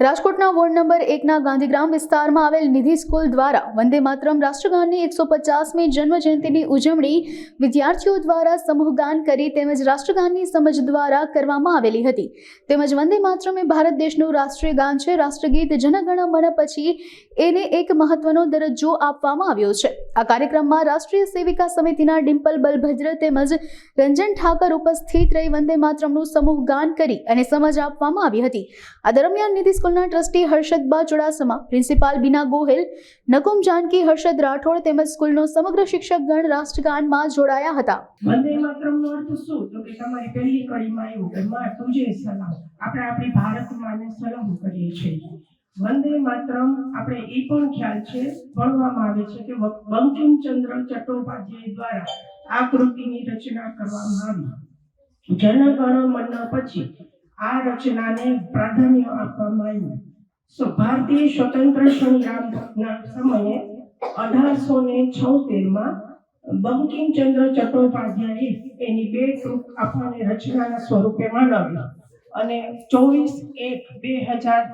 રાજકોટના ward number એકના ગાંધીગ્રામ વિસ્તારમાં આવેલ નિધિ સ્કૂલ દ્વારા વંદે માતરમ રાષ્ટ્રગાનની એકસો પચાસમી જન્મજયંતિની ઉજવણી વિદ્યાર્થીઓ દ્વારા સમૂહગાન કરી તેમજ રાષ્ટ્રગાનની સમજ દ્વારા કરવામાં આવેલી હતી. તેમજ વંદે માતરમ એ ભારત દેશનું રાષ્ટ્રીય ગાન છે. રાષ્ટ્રગીત જનગણ મન પછી એને એક મહત્વનો દરજ્જો આપવામાં આવ્યો છે. આ કાર્યક્રમમાં રાષ્ટ્રીય સેવિકા સમિતિના ડિમ્પલ બલભદ્ર તેમજ રંજન ઠાકર ઉપસ્થિત રહી વંદે માતરમનું સમૂહ ગાન કરી અને સમજ આપવામાં આવી હતી. આ દરમિયાન નિધિ સ્કૂલના ટ્રસ્ટી હર્ષદબા ચુડાસમા પ્રિન્સિપાલ બીના ગોહિલ, નકુમ જાનકી, હર્ષદ રાઠોડ તેમજ સ્કૂલનો સમગ્ર શિક્ષકગણ રાષ્ટ્રગાનમાં જોડાયા હતા. વંદે માતરમનો અર્થ શું? તો કે તમારી પહેલી કડીમાં એવું કે માં તુજે સલામ આપણે આપણી ભારત માને સલામ કરીએ છીએ. વંદે માતરમ, આપણે એ પણ ખ્યાલ છે, ભણવામાં આવે છે કે બંકિમચંદ્ર ચટ્ટોપાધ્યાય દ્વારા આ કૃતિની રચના કરવામાં આવી. જનગણ મન પછી આ રચનાને પ્રાધાન્ય આપવામાં આવ્યું સો ભારતીય સ્વતંત્ર સંગ્રામના સમયે અઢારસો ને છોતેરમાં બંકિમચંદ્ર ચટ્ટોપાધ્યાયે એની બે ટૂંક આપણને રચનાના સ્વરૂપે માંડવી અને ચોવીસ એક બે હજાર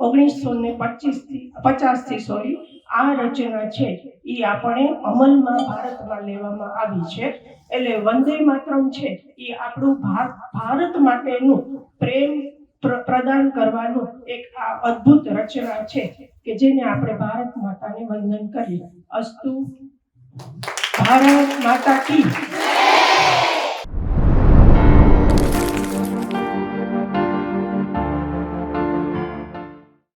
ઓગણીસો ને પચીસથી, પચાસથી, સોરી, આ રચના છે. એ આપણે અમલમાં ભારતમાં લેવામાં આવી છે. એટલે વંદે માતરમ છે, એ આપણું ભારત માટેનું પ્રેમ પ્ર- પ્રદાન કરવાનું એક આ અદ્ભુત રચના છે કે જેને આપણે ભારત માતાને વંદન કરીએ. અસ્તુ. ભારત માતા કી.